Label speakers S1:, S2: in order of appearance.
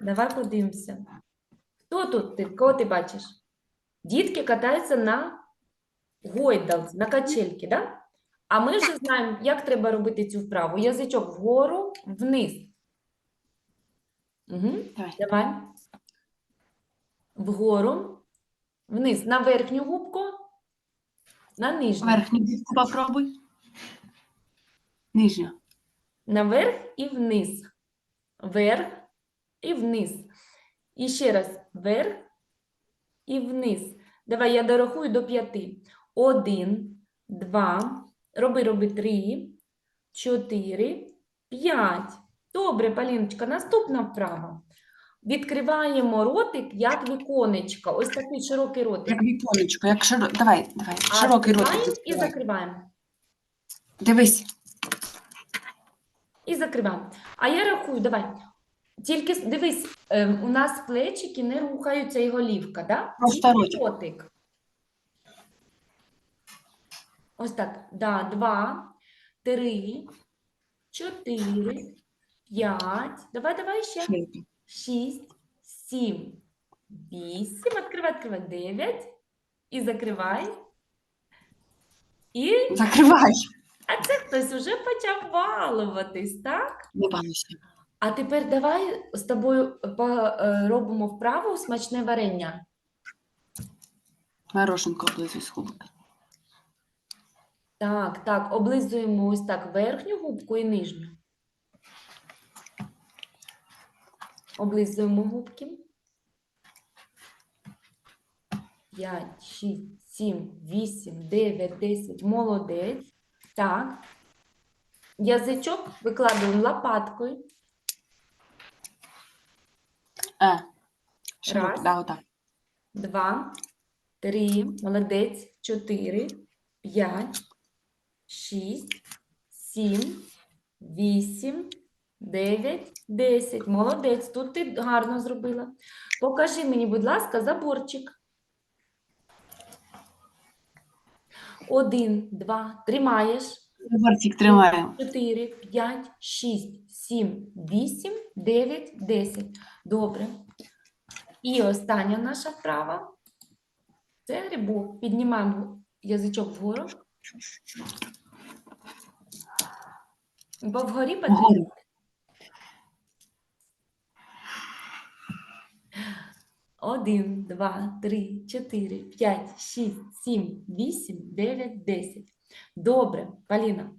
S1: Давай подивимося. Хто тут? Ти? Кого ти бачиш? Дітки катаються на гойдалці, на качельки, да? А ми вже знаємо, як треба робити цю вправу. Язичок вгору, вниз. Угу.
S2: Давай.
S1: Давай. Вгору, вниз, на верхню губку, на нижню.
S2: Верхню губку попробуй. Нижню.
S1: Наверх і вниз. Вверх і вниз. І ще раз. Вверх і вниз. Давай я дорахую до п'яти. Один, два, роби, роби три, чотири, п'ять. Добре, Поліночка, наступна вправа. Відкриваємо ротик, як віконечко. Ось такий широкий ротик.
S2: Як віконечко, як широ... Давай, давай.
S1: А
S2: Широкий рот.
S1: відкриваємо і закриваємо.
S2: Дивись.
S1: І закриваємо. А я рахую, давай. Тільки дивись, ем, у нас плечики не рухаються і голівка, да?
S2: Просто ротик.
S1: ротик. Ось так. Да, два, три, чотири, п'ять. Давай, давай ще. Шість, сім, вісім. Відкривай, відкривай. Дев'ять. І закривай. І,
S2: Закривай.
S1: а це хтось уже почав балуватись, так?
S2: Не балуйся.
S1: А тепер давай з тобою е, робимо вправу смачне варення.
S2: Морошенко облизуй з губки.
S1: Так, так, облизуємо ось так верхню губку і нижню. Облизуємо губки. 5, 6, 7, 8, 9, 10. Молодець. Так. Язичок викладуємо лопаткою.
S2: Е.
S1: Раз.
S2: да, отак.
S1: Два, три, молодець, чотири, п'ять, шість, сім, вісім, дев'ять, десять. Молодець, тут ти гарно зробила. Покажи мені, будь ласка, заборчик. Один, два, тримаєш.
S2: Заборчик тримаємо.
S1: 4, 5, 6, 7, 8, 9, 10. Добре. І остання наша вправа. Це грибок. Піднімаємо язичок вгору. Бо вгорі потрібно.
S2: Вгору.
S1: Один, два, три, чотири, п'ять, шість, сім, вісім, дев'ять, десять. Добре, Поліна.